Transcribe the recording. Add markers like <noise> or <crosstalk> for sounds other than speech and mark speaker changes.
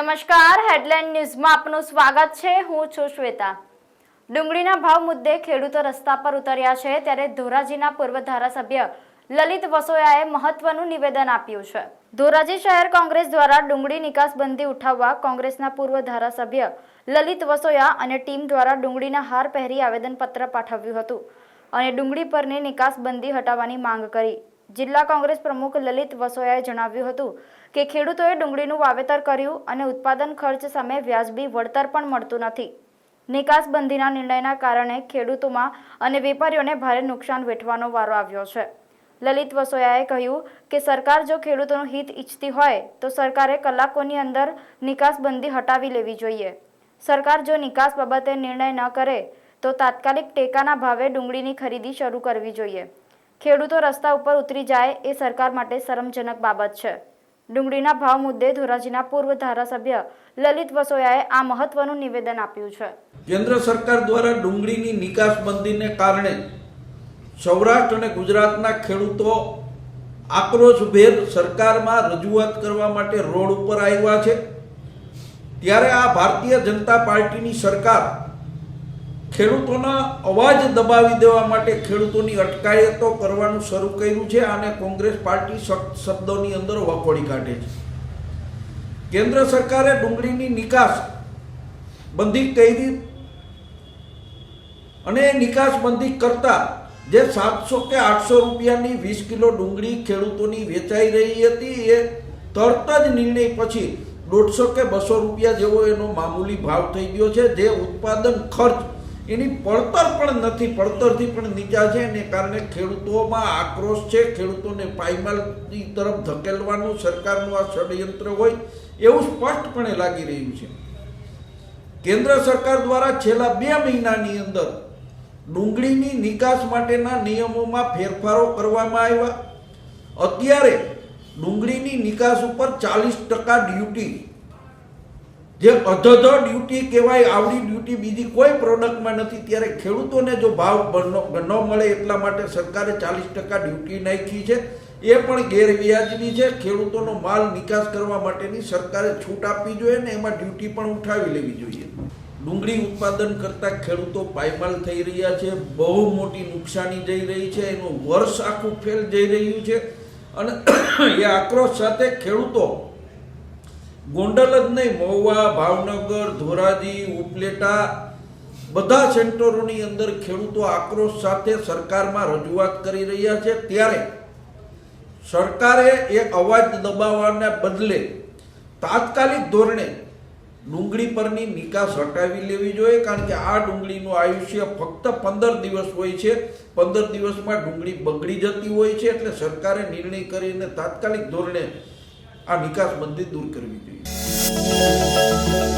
Speaker 1: નમસ્કાર હેડલાઇન ન્યૂઝમાં આપનું સ્વાગત છે. હું છું શ્વેતા. ડુંગળીના ભાવ મુદ્દે ખેડૂતો રસ્તા પર ઉતર્યા છે ત્યારે ધોરાજીના પૂર્વ ધારાસભ્ય લલિત વસોયાએ મહત્વનું નિવેદન આપ્યું છે. ધોરાજી શહેર કોંગ્રેસ દ્વારા ડુંગળી નિકાસબંધી ઉઠાવવા કોંગ્રેસના પૂર્વ ધારાસભ્ય લલિત વસોયા અને ટીમ દ્વારા ડુંગળીના હાર પહેરી આવેદનપત્ર પાઠવ્યું હતું અને ડુંગળી પરની નિકાસબંધી હટાવવાની માંગ કરી. જિલ્લા કોંગ્રેસ પ્રમુખ લલિત વસોયાએ જણાવ્યું હતું કે ખેડૂતોએ ડુંગળીનું વાવેતર કર્યું અને ઉત્પાદન ખર્ચ સામે વ્યાજબી વળતર પણ મળતું નથી. નિકાસબંધીના નિર્ણયના કારણે ખેડૂતોમાં અને વેપારીઓને ભારે નુકસાન વેઠવાનો વારો આવ્યો છે. લલિત વસોયાએ કહ્યું કે સરકાર જો ખેડૂતોનું હિત ઈચ્છતી હોય તો સરકારે કલાકોની અંદર નિકાસબંધી હટાવી લેવી જોઈએ. સરકાર જો નિકાસ બાબતે નિર્ણય ન કરે તો તાત્કાલિક ટેકાના ભાવે ડુંગળીની ખરીદી શરૂ કરવી જોઈએ. ખેડૂતો રસ્તા ઉપર ઉતરી જાય એ સરકાર માટે શરમજનક બાબત છે. ડુંગળીના ભાવ મુદ્દે ધોરાજીના પૂર્વ ધારાસભ્ય લલિત વસોયાએ આ મહત્વનું નિવેદન આપ્યું છે.
Speaker 2: કેન્દ્ર સરકાર દ્વારા ડુંગળીની નિકાસબંધીને કારણે સૌરાષ્ટ્ર અને ગુજરાતના ખેડૂતો આક્રોશભેર સરકારમાં રજૂઆત કરવા માટે રોડ ઉપર આવ્યા છે. ત્યારે આ ભારતીય જનતા પાર્ટીની સરકાર ખેડૂતોના અવાજ દબાવી દેવા માટે ખેડૂતોની અટકાયતો કરવાનું શરૂ કર્યું છે અને કોંગ્રેસ પાર્ટી શબ્દોની અંદર વખોડી કાઢે છે. કેન્દ્ર સરકારે ડુંગળીની નિકાસ બંધી કરી અને એ નિકાસબંધી કરતા જે સાતસો કે આઠસો રૂપિયાની વીસ કિલો ડુંગળી ખેડૂતોની વેચાઈ રહી હતી, એ તરત જ નિર્ણય પછી દોઢસો કે બસો રૂપિયા જેવો એનો મામૂલી ભાવ થઈ ગયો છે, જે ઉત્પાદન ખર્ચ એની પડતર પણ નથી, પડતરથી પણ નીચા છે એને કારણે ખેડૂતોમાં આક્રોશ છે, ખેડૂતોને પાયમાલની તરફ ધકેલવાનું સરકારનું આ ષડયંત્ર હોય એવું સ્પષ્ટપણે લાગી રહ્યું છે. કેન્દ્ર સરકાર દ્વારા છેલ્લા બે મહિનાની અંદર ડુંગળીની નિકાસ માટેના નિયમોમાં ફેરફારો કરવામાં આવ્યા. અત્યારે ડુંગળીની નિકાસ ઉપર ચાલીસ ટકા ડ્યુટી જે અધધ ડ્યુટી કહેવાય, આવડી ડ્યુટી બીજી કોઈ પ્રોડક્ટમાં નથી. ત્યારે ખેડૂતોને જો ભાવ ન મળે એટલા માટે સરકારે ચાલીસ ટકા ડ્યુટી નાખી છે. એ પણ ગેરવ્યાજબી છે. ખેડૂતોનો માલ નિકાસ કરવા માટેની સરકારે છૂટ આપવી જોઈએ ને એમાં ડ્યુટી પણ ઉઠાવી લેવી જોઈએ. ડુંગળી ઉત્પાદન કરતા ખેડૂતો પાયમાલ થઈ રહ્યા છે. બહુ મોટી નુકસાની જઈ રહી છે. એનું વર્ષ આખું ફેલ જઈ રહ્યું છે. અને <coughs> એ આક્રોશ સાથે ખેડૂતો ગોંડલ જ નહીં, મહુવા, ભાવનગર, ધોરાજી, ઉપલેટા બધા સેન્ટરોની અંદર ખેડૂતો આક્રોશ સાથે સરકારમાં રજૂઆત કરી રહ્યા છે. ત્યારે સરકારે એક અવાજ દબાવવાના બદલે તાત્કાલિક ધોરણે ડુંગળી પરની નિકાસ હટાવી લેવી જોઈએ, કારણ કે આ ડુંગળીનું આયુષ્ય ફક્ત પંદર દિવસ હોય છે. પંદર દિવસમાં ડુંગળી બગડી જતી હોય છે, એટલે સરકારે નિર્ણય કરીને તાત્કાલિક ધોરણે આ નિકાસ બંધી દૂર કરવી જોઈએ.